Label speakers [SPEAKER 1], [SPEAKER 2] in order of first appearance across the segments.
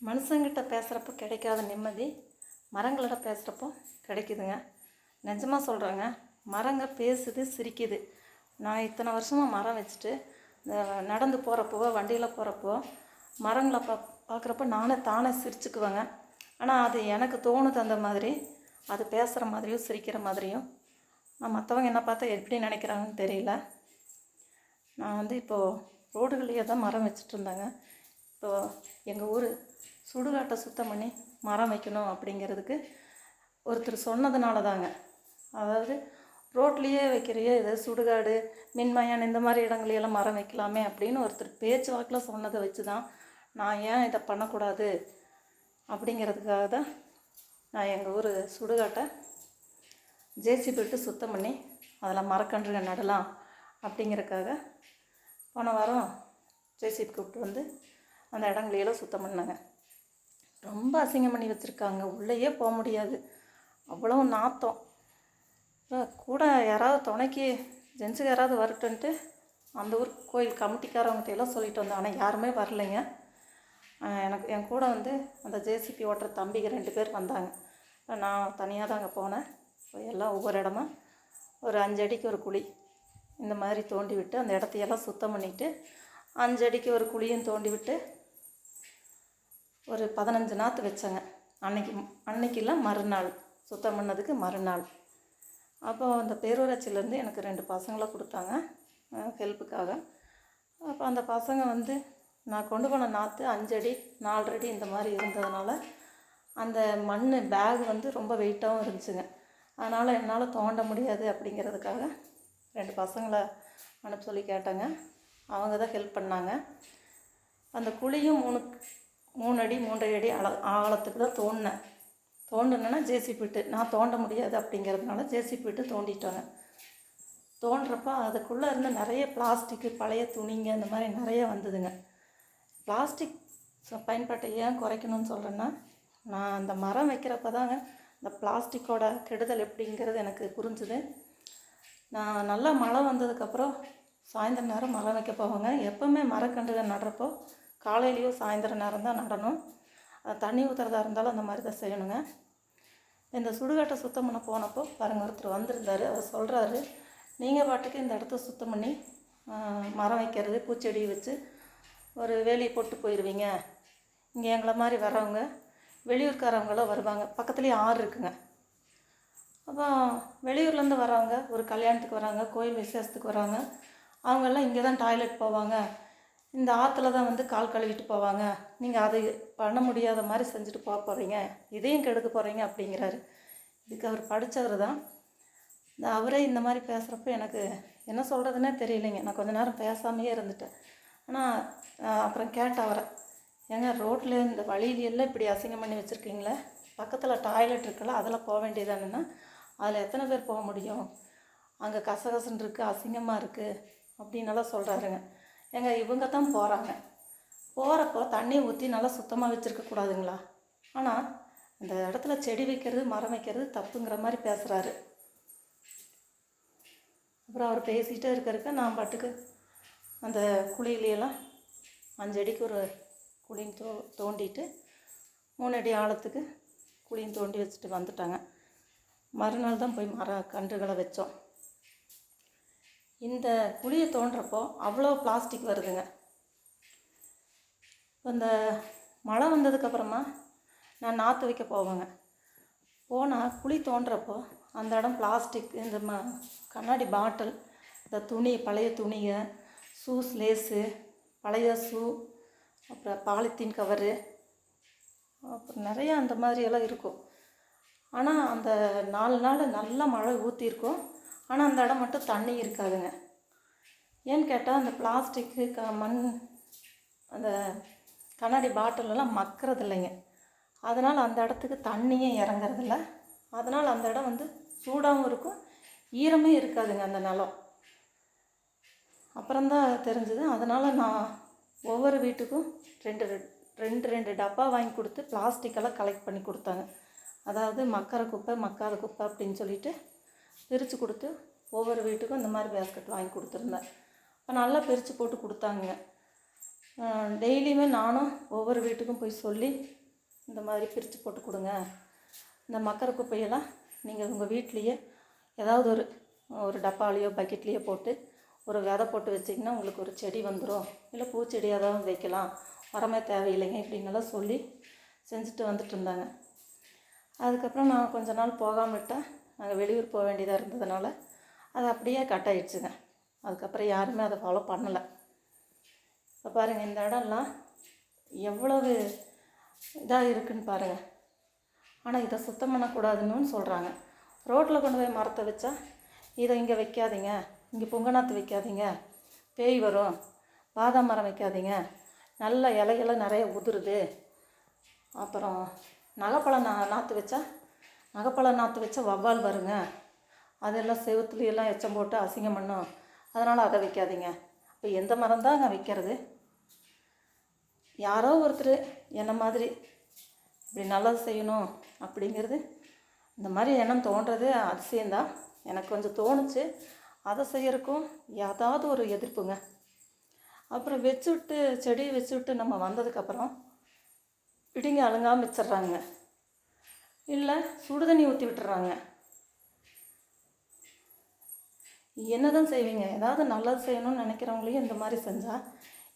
[SPEAKER 1] மனுஷங்கிட்ட பேசுகிறப்போ கிடைக்காத நிம்மதி மரங்களோட பேசுகிறப்போ கிடைக்குதுங்க. நிஜமாக சொல்கிறேங்க மரங்க பேசுது சிரிக்குது. நான் இத்தனை வருஷமாக மரம் வச்சுட்டு இந்த நடந்து போகிறப்போ வண்டியில் போகிறப்போ மரங்களை பா பார்க்குறப்ப நானே தானே சிரிச்சுக்குவேங்க. ஆனால் அது எனக்கு தோணுது அந்த மாதிரி அது பேசுகிற மாதிரியும் சிரிக்கிற மாதிரியும். நான் மற்றவங்க என்ன பார்த்தா எப்படி நினைக்கிறாங்கன்னு தெரியல. நான் வந்து இப்போது ரோடுகளையே தான் மரம் வச்சுட்டு இருந்தேங்க. இப்போது எங்கள் ஊர் சுடுகாட்டை சுத்தம் பண்ணி மரம் வைக்கணும் அப்படிங்கிறதுக்கு ஒருத்தர் சொன்னதுனால தாங்க அதாவது ரோட்லேயே வைக்கிறையே இது சுடுகாடு மின்மயான் இந்த மாதிரி இடங்களையெல்லாம் மரம் வைக்கலாமே அப்படின்னு ஒருத்தர் பேச்சு வாக்கில் சொன்னதை வச்சு தான் நான் ஏன் இதை பண்ணக்கூடாது அப்படிங்கிறதுக்காக தான் நான் எங்கள் ஊர் சுடுகாட்டை ஜேசிபி விட்டு சுத்தம் பண்ணி அதில் மரக்கன்றுகள் நடலாம் அப்படிங்கிறதுக்காக போன வாரம் ஜேசிபி கூப்பிட்டு வந்து அந்த இடங்களையெல்லாம் சுத்தம் பண்ணாங்க. ரொம்ப அசிங்கம் பண்ணி வச்சுருக்காங்க. உள்ளேயே போக முடியாது. அவ்வளோ நாத்தம். கூட யாராவது துணைக்கு ஜென்ஸுக்கு யாராவது வரட்டுன்ட்டு அந்த ஊர் கோயில் கமிட்டிக்காரவங்ககிட்ட எல்லாம் சொல்லிட்டு வந்தேன். ஆனால் யாருமே வரலைங்க. எனக்கு என் கூட வந்து அந்த ஜேசிபி ஓட்டுற தம்பிங்க ரெண்டு பேர் வந்தாங்க. நான் தனியாக தான் அங்கே போனேன். எல்லாம் ஒவ்வொரு இடமா ஒரு அஞ்சு அடிக்கு ஒரு குழி இந்த மாதிரி தோண்டி விட்டு அந்த இடத்தையெல்லாம் சுத்தம் பண்ணிவிட்டு அஞ்சு அடிக்கு ஒரு குழியும் தோண்டி விட்டு ஒரு பதினஞ்சு நாற்று வச்சேங்க. அன்னைக்கு அன்னைக்கெல்லாம் மறுநாள். சுத்தம் பண்ணதுக்கு மறுநாள். அப்போ அந்த பேரூராட்சியிலேருந்து எனக்கு ரெண்டு பசங்களை கொடுத்தாங்க. ஹெல்ப்புக்காக. அப்போ அந்த பசங்க வந்து நான் கொண்டு போன நாற்று அஞ்சடி நாலரடி இந்த மாதிரி இருந்ததுனால அந்த மண் பேக் வந்து ரொம்ப வெயிட்டாகவும் இருந்துச்சுங்க. அதனால் என்னால் தோண்ட முடியாது அப்படிங்கிறதுக்காக ரெண்டு பசங்களை அனுப்ப சொல்லி கேட்டேங்க. அவங்க தான் ஹெல்ப் பண்ணாங்க. அந்த குழியும் மூணு மூணு அடி மூன்றரை அடி அள ஆழத்துக்கு தான் தோண்டினேன் தோண்டினேன்னா ஜேசிபிட்டு நான் தோண்ட முடியாது அப்படிங்கிறதுனால ஜேசிபி விட்டு தோண்டிட்டோங்க. தோன்றப்ப அதுக்குள்ளே இருந்து நிறைய பிளாஸ்டிக்கு பழைய துணிங்க இந்த மாதிரி நிறைய வந்ததுங்க. பிளாஸ்டிக் ச- பயன்பாட்டை ஏன் குறைக்கணும்னு சொல்கிறேன்னா நான் அந்த மரம் வைக்கிறப்ப தாங்க இந்த பிளாஸ்டிக்கோட கெடுதல் எப்படிங்கிறது எனக்கு புரிஞ்சுது. நான் நல்லா மழை வந்ததுக்கப்புறம் சாயந்தரம் நேரம் மரம் வைக்க போவாங்க. எப்போவுமே மரக்கன்றுகள் நடுறப்போ காலையிலையோ சாயந்தர நேரம் தான் நடணும் தண்ணி ஊற்றுறதா இருந்தாலும் அந்த மாதிரி தான் செய்யணுங்க. இந்த சுடுகாட்டை சுத்தம் பண்ண போனப்போ பாருங்க ஒருத்தர் வந்திருந்தார். அவர் சொல்கிறாரு நீங்கள் பாட்டுக்கு இந்த இடத்த சுத்தம் பண்ணி மரம் வைக்கிறது பூச்செடி வச்சு ஒரு வேலி போட்டு போயிடுவீங்க இங்கே எங்களை மாதிரி வர்றவங்க வெளியூர்காரவங்களாம் வருவாங்க. பக்கத்துலேயே ஆறு இருக்குங்க. அப்போ வெளியூர்லேருந்து வரவங்க ஒரு கல்யாணத்துக்கு வராங்க கோயில் விசேஷத்துக்கு வராங்க அவங்கெல்லாம் இங்கே தான் டாய்லெட் போவாங்க. இந்த ஆற்றுல தான் வந்து கால் கழுவிட்டு போவாங்க. நீங்கள் அதை பண்ண முடியாத மாதிரி செஞ்சுட்டு போக போகிறீங்க இதையும் கெடுக்க போகிறீங்க அப்படிங்கிறாரு. இதுக்கு அவர் படித்தவர் தான். இந்த அவரே இந்த மாதிரி பேசுகிறப்ப எனக்கு என்ன சொல்கிறதுனே தெரியலைங்க. நான் கொஞ்ச நேரம் பேசாமையே இருந்துட்டேன். ஆனால் அப்புறம் கேட்டேன் அவரை ஏங்க ரோட்டில் இந்த வழியில எல்லாம் இப்படி அசிங்கம் பண்ணி வச்சுருக்கீங்களே? பக்கத்தில் டாய்லெட் இருக்குல்ல அதில் போக வேண்டியதானுன்னா? அதில் எத்தனை பேர் போக முடியும்? அங்கே கசகசன்னு இருக்குது அசிங்கமாக இருக்குது அப்படின்னெல்லாம் சொல்கிறாருங்க எங்கள் இவங்க தான் போகிறாங்க போகிறப்போ தண்ணி ஊற்றி நல்லா சுத்தமாக வச்சுருக்க கூடாதுங்களா? ஆனால் அந்த இடத்துல செடி வைக்கிறது மரம் வைக்கிறது தப்புங்கிற மாதிரி பேசுகிறாரு அப்புறம் அவர் பேசிகிட்டே இருக்கிறக்க நான் பாட்டுக்கு அந்த குழியிலையெல்லாம் அஞ்சடிக்கு ஒரு குழியும் தோ தோண்டிட்டு மூணு அடி ஆழத்துக்கு குழியும் தோண்டி வச்சுட்டு வந்துட்டாங்க. மறுநாள் தான் போய் மர கன்றுகளை வச்சோம். இந்த குழியை தோண்டுறப்போ அவ்வளோ பிளாஸ்டிக் வருதுங்க. இந்த மழை வந்ததுக்கப்புறமா நான் நாற்று வைக்க போவேங்க. போனால் குழி தோண்டுறப்போ அந்த இடம் பிளாஸ்டிக் இந்த ம கண்ணாடி பாட்டில் இந்த துணி பழைய துணிங்க ஷூஸ் லேஸு பழைய ஷூ அப்புறம் பாலித்தீன் கவரு அப்புறம் நிறையா அந்த மாதிரியெல்லாம் இருக்கும். ஆனால் அந்த நாலு நாள் நல்லா மழை ஊற்றிருக்கும் ஆனால் அந்த இடம் மட்டும் தண்ணி இருக்காதுங்க. ஏன்னு கேட்டால் அந்த பிளாஸ்டிக்கு க மண் அந்த கண்ணாடி பாட்டிலெல்லாம் மக்கிறது இல்லைங்க அதனால் அந்த இடத்துக்கு தண்ணியே இறங்குறதில்ல. அதனால் அந்த இடம் வந்து சூடாகவும் இருக்கும் ஈரமே இருக்காதுங்க அந்த நிலம். அப்புறம்தான் தெரிஞ்சுது. அதனால் நான் ஒவ்வொரு வீட்டுக்கும் ரெண்டு ரெ- ரெண்டு ரெண்டு டப்பா வாங்கி கொடுத்து பிளாஸ்டிக்கெல்லாம் கலெக்ட் பண்ணி கொடுத்தாங்க. அதாவது மக்கிற குப்பை மக்காத குப்பை அப்படின்னு சொல்லிட்டு பிரித்து கொடுத்து ஒவ்வொரு வீட்டுக்கும் இந்த மாதிரி பேஸ்கெட் வாங்கி கொடுத்துருந்தேன். இப்போ நல்லா பிரித்து போட்டு கொடுத்தாங்க. டெய்லியுமே நானும் ஒவ்வொரு வீட்டுக்கும் போய் சொல்லி இந்த மாதிரி பிரித்து போட்டு கொடுங்க. இந்த மக்கர குப்பையெல்லாம் நீங்கள் உங்கள் வீட்லேயே ஏதாவது ஒரு ஒரு டப்பாலேயோ பக்கெட்லேயோ போட்டு ஒரு விதை போட்டு வச்சிங்கன்னா உங்களுக்கு ஒரு செடி வந்துடும் இல்லை பூச்செடியாக தான் வைக்கலாம். உரமே தேவையில்லைங்க இப்படின்னெல்லாம் சொல்லி செஞ்சுட்டு வந்துட்டு இருந்தாங்க. அதுக்கப்புறம் நான் கொஞ்ச நாள் போகாமல் விட்டால் நாங்கள் வெளியூர் போக வேண்டியதாக இருந்ததுனால அது அப்படியே கட் ஆயிடுச்சுங்க. அதுக்கப்புறம் யாருமே அதை ஃபாலோ பண்ணலை. இப்போ பாருங்கள் இந்த இடம்லாம் எவ்வளவு இதாக இருக்குன்னு பாருங்கள் ஆனால் இதை சுத்தம் பண்ணக்கூடாதுன்னு சொல்கிறாங்க ரோட்டில் கொண்டு போய் மரத்தை வச்சா இதை இங்கே வைக்காதீங்க இங்கே பொங்கநாத்து வைக்காதீங்க பேய் வரும் பாதாம் மரம் வைக்காதீங்க நல்ல இலையெல்லாம் நிறைய உதிருது. அப்புறம் நகைப்பழம் நா நாற்று வச்சா நகைப்பழம் நாற்று வச்சா வவ்வால் வருங்க. அதெல்லாம் செவத்துலையெல்லாம் எச்சம் போட்டு அசிங்கம் பண்ணும். அதனால் அதை வைக்காதீங்க. இப்போ எந்த மரம் தான் வைக்கிறது? யாரோ ஒருத்தர் என்ன மாதிரி இப்படி நல்லது செய்யணும் அப்படிங்கிறது இந்த மாதிரி எண்ணம் தோன்றது அதிசயம்தான். எனக்கு கொஞ்சம் தோணுச்சு. அதை செய்யறதுக்கும் ஏதாவது ஒரு எதிர்ப்புங்க. அப்புறம் வச்சு விட்டு செடி வச்சு விட்டு நம்ம வந்ததுக்கப்புறம் இடிங்க அழுங்காமல் வச்சிடுறாங்க. இல்லை சுடுதண்ணி ஊற்றி விட்டுறாங்க என்ன தான் செய்வீங்க? ஏதாவது நல்லது செய்யணும்னு நினைக்கிறவங்களையும் இந்த மாதிரி செஞ்சால்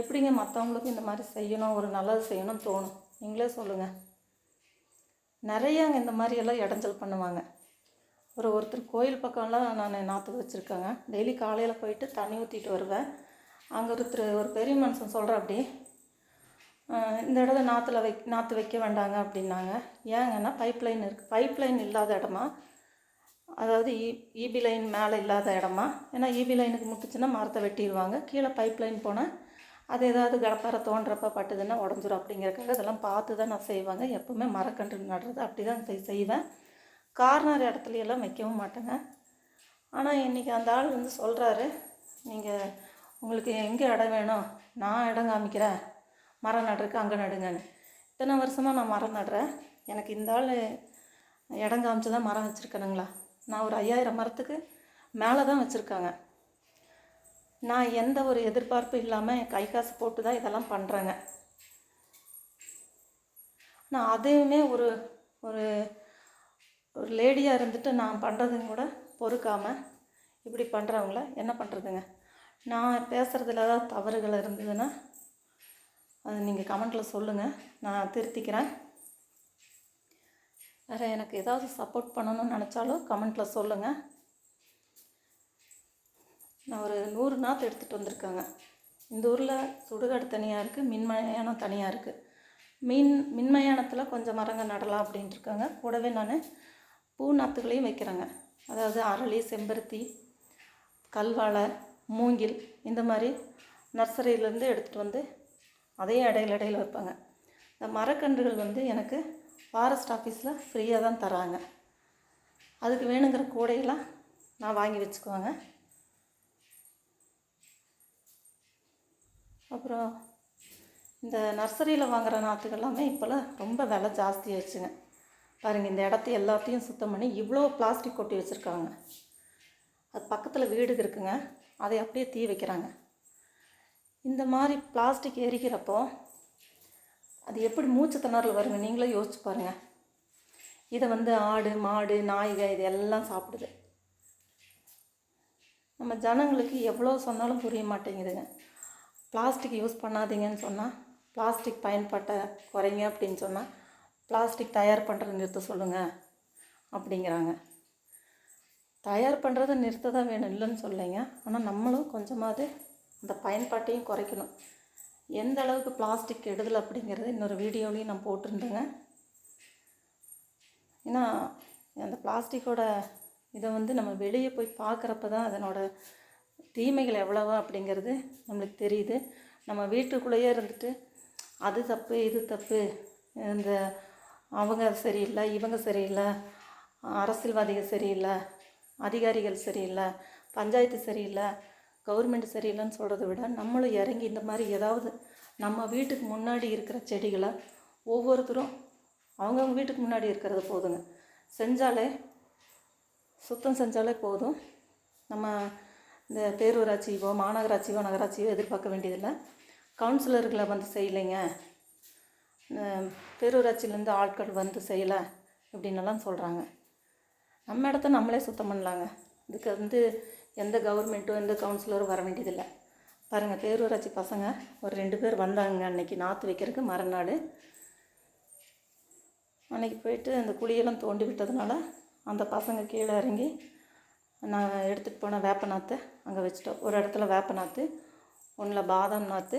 [SPEAKER 1] எப்படிங்க மற்றவங்களுக்கும் இந்த மாதிரி செய்யணும் ஒரு நல்லது செய்யணும்னு தோணும்? நீங்களே சொல்லுங்கள் நிறையாங்க இந்த மாதிரியெல்லாம் இடைஞ்சல் பண்ணுவாங்க. ஒரு ஒருத்தர் கோயில் பக்கம்லாம் நான் நாற்று வச்சுருக்கேங்க. டெய்லி காலையில் போயிட்டு தண்ணி ஊற்றிட்டு வருவேன். அங்கே ஒருத்தர் ஒரு பெரிய மனுஷன் சொல்கிற அப்படி இந்த இடத்துல நாற்றுல வை நாற்று வைக்க வேண்டாங்க அப்படின்னாங்க. ஏங்கன்னா பைப் லைன் இருக்குது பைப் லைன் இல்லாத இடமா? அதாவது இ இபி லைன் மேலே இல்லாத இடமா? ஏன்னா இபி லைனுக்கு முட்டுச்சுன்னா மரத்தை வெட்டிடுவாங்க. கீழே பைப் லைன் போனால் அது ஏதாவது கடப்பாரை தோன்றப்ப பட்டுதுன்னா உடஞ்சிரும் அப்படிங்கிறக்காக இதெல்லாம் பார்த்து தான் நான் செய்வாங்க. எப்போவுமே மரக்கன்று நடுறது அப்படி தான் செய் செய்வேன். கார்னர் இடத்துலையெல்லாம் வைக்கவும் மாட்டேங்க. ஆனால் இன்றைக்கி அந்த ஆள் வந்து சொல்கிறாரு நீங்கள் உங்களுக்கு எங்கே இடம் வேணும்? நான் இடம் காமிக்கிறேன். மரம் நடுறதுக்கு அங்கே நடுங்கன்னு. இத்தனை வருஷமாக நான் மரம் நடுறேன். எனக்கு இந்த ஆள் இடம் காமிச்சு தான் மரம் வச்சுருக்கணுங்களா? நான் ஒரு ஐயாயிரம் மரத்துக்கு மேலே தான் வச்சுருக்காங்க. நான் எந்த ஒரு எதிர்பார்ப்பும் இல்லாமல் கை காசு போட்டு தான் இதெல்லாம் பண்ணுறேங்க நான் அதையுமே ஒரு ஒரு ஒரு லேடியாக இருந்துட்டு நான் பண்ணுறதுங்க கூட பொறுக்காமல் இப்படி பண்ணுறவங்கள என்ன பண்ணுறதுங்க நான் பேசுகிறதுல ஏதாவது தவறுகள் இருந்ததுன்னா அது நீங்கள் கமெண்ட்டில் சொல்லுங்கள் நான் திருத்திக்கிறேன். வேறு எனக்கு ஏதாவது சப்போர்ட் பண்ணணும்னு நினச்சாலும் கமெண்ட்டில் சொல்லுங்கள் நான் ஒரு நூறு நாற்று எடுத்துகிட்டு வந்திருக்கேங்க. இந்த ஊரில் சுடுகாடு தனியாக இருக்குது மின்மயானம் தனியாக இருக்குது மின் மின்மயானத்தில் கொஞ்சம் மரங்கள் நடலாம் அப்படின்ட்டு இருக்காங்க கூடவே நான் பூ நாற்றுகளையும் வைக்கிறேங்க. அதாவது அரளி செம்பருத்தி கல்வாழை மூங்கில் இந்த மாதிரி நர்சரியிலேருந்து எடுத்துகிட்டு வந்து அதையும் இடையில இடையில வைப்பாங்க. இந்த மரக்கன்றுகள் வந்து எனக்கு ஃபாரஸ்ட் ஆஃபீஸில் ஃப்ரீயாக தான் தராங்க. அதுக்கு வேணுங்கிற கூடையெல்லாம் நான் வாங்கி வச்சுக்குவேங்க. அப்புறம் இந்த நர்சரியில் வாங்குகிற நாற்றுகள் எல்லாமே இப்போல்லாம் ரொம்ப விலை ஜாஸ்தியாகிடுச்சுங்க பாருங்கள் இந்த இடத்த எல்லாத்தையும் சுத்தம் பண்ணி இவ்வளோ பிளாஸ்டிக் கொட்டி வச்சுருக்காங்க. அது பக்கத்தில் வீடு இருக்குங்க. அதை அப்படியே தீ வைக்கிறாங்க. இந்த மாதிரி பிளாஸ்டிக் எரிக்கிறப்போ அது எப்படி மூச்சு திணறல் வருங்க? நீங்களே யோசிச்சு பாருங்கள் இதை வந்து ஆடு மாடு நாய்கள் இது எல்லாம் சாப்பிடுது. நம்ம ஜனங்களுக்கு எவ்வளோ சொன்னாலும் புரிய மாட்டேங்குதுங்க. பிளாஸ்டிக் யூஸ் பண்ணாதீங்கன்னு சொன்னால் பிளாஸ்டிக் பயன்பாட்டை குறைங்க அப்படின்னு சொன்னால் பிளாஸ்டிக் தயார் பண்ணுறதை நிறுத்த சொல்லுங்கள் அப்படிங்கிறாங்க. தயார் பண்ணுறதை நிறுத்த தான் வேணும் இல்லைன்னு சொல்லலைங்க ஆனால் நம்மளும் கொஞ்சமாவது அந்த பயன்பாட்டையும் குறைக்கணும். எந்த அளவுக்கு பிளாஸ்டிக் கெடுதல் அப்படிங்கிறது இன்னொரு வீடியோலையும் நான் போட்டிருந்தேங்க. ஏன்னா அந்த பிளாஸ்டிக்கோட இதை வந்து நம்ம வெளியே போய் பார்க்குறப்ப தான் அதனோட தீமைகள் எவ்வளவோ அப்படிங்கிறது நம்மளுக்கு தெரியுது. நம்ம வீட்டுக்குள்ளேயே இருந்துட்டு அது தப்பு இது தப்பு இந்த அவங்க சரியில்லை இவங்க சரியில்லை அரசியல்வாதிகள் சரியில்லை அதிகாரிகள் சரியில்லை பஞ்சாயத்து சரியில்லை கவர்மெண்ட் சரியில்லைன்னு சொல்கிறத விட நம்மளும் இறங்கி இந்த மாதிரி ஏதாவது நம்ம வீட்டுக்கு முன்னாடி இருக்கிற செடிகளை ஒவ்வொருத்தரும் அவங்கவுங்க வீட்டுக்கு முன்னாடி இருக்கிறது போதுங்க. செஞ்சாலே சுத்தம் செஞ்சாலே போதும். நம்ம இந்த பேரூராட்சியோ மாநகராட்சியோ நகராட்சியோ எதிர்பார்க்க வேண்டியதில்லை. கவுன்சிலர்களை வந்து செய்யலைங்க. பேரூராட்சியிலேருந்து ஆட்கள் வந்து செய்யலை இப்படின்னெல்லாம் சொல்கிறாங்க நம்ம இடத்த நம்மளே சுத்தம் பண்ணலாங்க. இதுக்கு வந்து எந்த கவர்மெண்ட்டும் எந்த கவுன்சிலரும் வர வேண்டியதில்லை. பாருங்கள் பேரூராட்சி பசங்க ஒரு ரெண்டு பேர் வந்தாங்க அன்னைக்கு நாற்று வைக்கிறதுக்கு மறுநாள். அன்னைக்கு போயிட்டு அந்த குழியெல்லாம் தோண்டி விட்டதுனால அந்த பசங்க கீழே இறங்கி நான் எடுத்துகிட்டு போன வேப்பநாற்றை அங்கே வச்சுட்டோம். ஒரு இடத்துல வேப்ப நாற்று ஒன்றில் பாதாம் நாற்று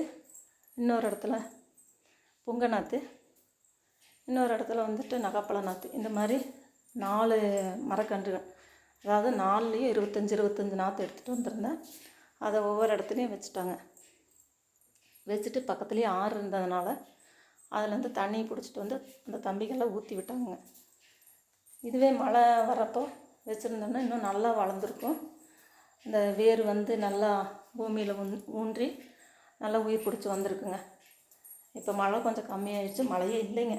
[SPEAKER 1] இன்னொரு இடத்துல புங்க நாற்று இன்னொரு இடத்துல வந்துட்டு நகப்பழ நாற்று இந்த மாதிரி நாலு மரக்கன்றுகள் அதாவது நாலுலேயும் இருபத்தஞ்சி இருபத்தஞ்சி நாற்று எடுத்துகிட்டு வந்திருந்தேன். அதை ஒவ்வொரு இடத்துலையும் வச்சுட்டாங்க. வச்சுட்டு பக்கத்துலேயே ஆறு இருந்ததுனால அதுலேருந்து தண்ணி பிடிச்சிட்டு வந்து அந்த தம்பிகள்லாம் ஊற்றி விட்டாங்க. இதுவே மழை வரப்போ வச்சுருந்தோம்னா இன்னும் நல்லா வளர்ந்துருக்கும். இந்த வேர் வந்து நல்லா பூமியில் ஊன் ஊன்றி நல்லா உயிர் பிடிச்சி வந்திருக்குங்க. இப்போ மழை கொஞ்சம் கம்மியாயிடுச்சு. மழையே இல்லைங்க.